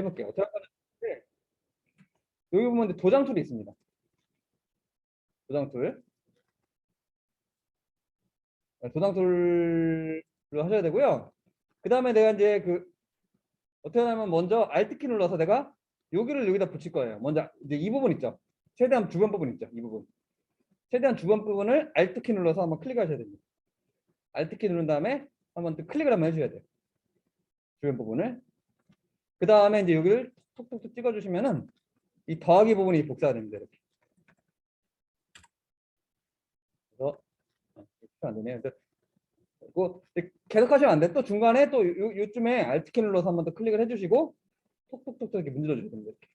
건지 여기 보면 도장 툴이 있습니다. 도장 툴. 네, 도장 툴로 하셔야 되고요. 그 다음에 내가 이제 그 어떻게 하냐면 먼저 Alt 키 눌러서 내가 여기를 여기다 붙일 거예요. 먼저 이제 이 부분 있죠. 최대한 주변 부분 있죠. 이 부분. 최대한 주변 부분을 Alt 키 눌러서 한번 클릭하셔야 됩니다. Alt 키 누른 다음에 한번 또 클릭을 한번 해줘야 돼요. 주변 부분을. 그 다음에 이제 여기를 톡톡톡 찍어주시면은 이 더하기 부분이 복사가 됩니다. 이렇게. 그래서 어, 안 되네요. 그리고 계속 하시면 안 돼. 또 중간에 또 요, 요쯤에 Alt 키 눌러서 한 번 더 클릭을 해주시고 톡톡톡톡 이렇게 문질러 주셔야 됩니다. 이렇게.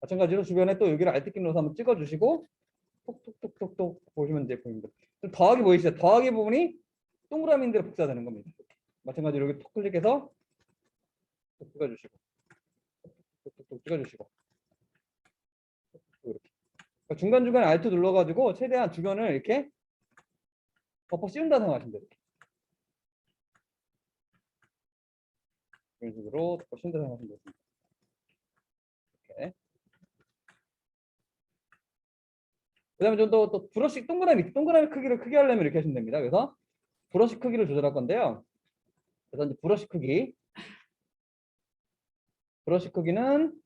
마찬가지로 주변에 또 여기를 Alt 키 눌러서 한번 찍어주시고 톡톡톡톡톡 보시면 이제 보입니다. 좀 더하기 보이시죠? 더하기 부분이 동그라미인대로 복사되는 겁니다. 마찬가지로 여기 톡 클릭해서 톡 찍어주시고 톡톡톡 찍어주시고 이렇게 그러니까 중간중간에 Alt 눌러가지고 최대한 주변을 이렇게 덮어 씌운다 생각하시면 돼요. 이런 식으로 덮어 씌운다 생각하시면 되겠습니다. 이렇게. 그 다음에 좀더또 브러쉬 동그라미 동그라미 크기를 크게 하려면 이렇게 하시면 됩니다. 그래서 브러쉬 크기를 조절할 건데요. 그래서 이제 브러쉬 크기 브러쉬 크기는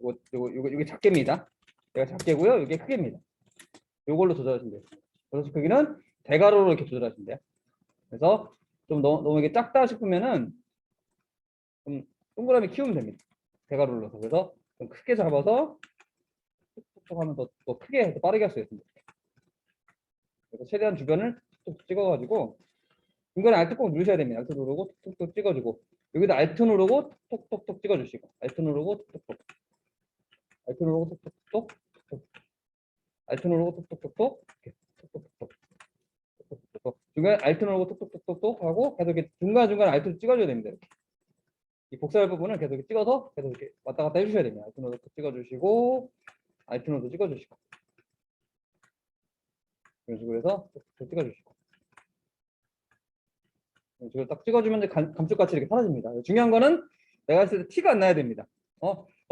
요거 요거 요거 이게 작게입니다. 얘가 작게고요. 이게 크게입니다. 요걸로 조절하시면 돼요. 브러쉬 크기는 대괄호로 이렇게 조절하시면 돼요. 그래서 좀 너무, 너무 이게 작다 싶으면은 좀 동그라미 키우면 됩니다. 넣어서 그래서 좀 크게 잡아서 툭툭툭 하면 더, 더 크게 더 빠르게 할 수 있습니다. 그래서 최대한 주변을 툭툭 찍어가지고 중간에 Alt 꼭 누르셔야 됩니다. Alt 누르고 툭툭 찍어주고 여기다 Alt 누르고 톡톡톡 찍어주시고 Alt 누르고 톡톡톡 Alt 누르고 톡톡톡 톡톡 Alt 누르고 톡톡톡톡 이렇게 톡톡톡톡 톡톡톡톡 중간에 Alt 누르고 톡톡톡톡 하고 계속 이렇게 중간중간에 Alt 찍어줘야 됩니다. 이렇게. 이 복사할 부분을 계속 이렇게 찍어서 계속 이렇게 왔다 갔다 해주셔야 됩니다. Alt 누르고 찍어주시고 Alt 누르고 찍어주시고 이런 식으로 해서 톡톡 찍어주시고 식으로 딱 찍어주면 감쪽같이 이렇게 사라집니다. 중요한 거는 내가 했을 때 티가 안 나야 됩니다. 어,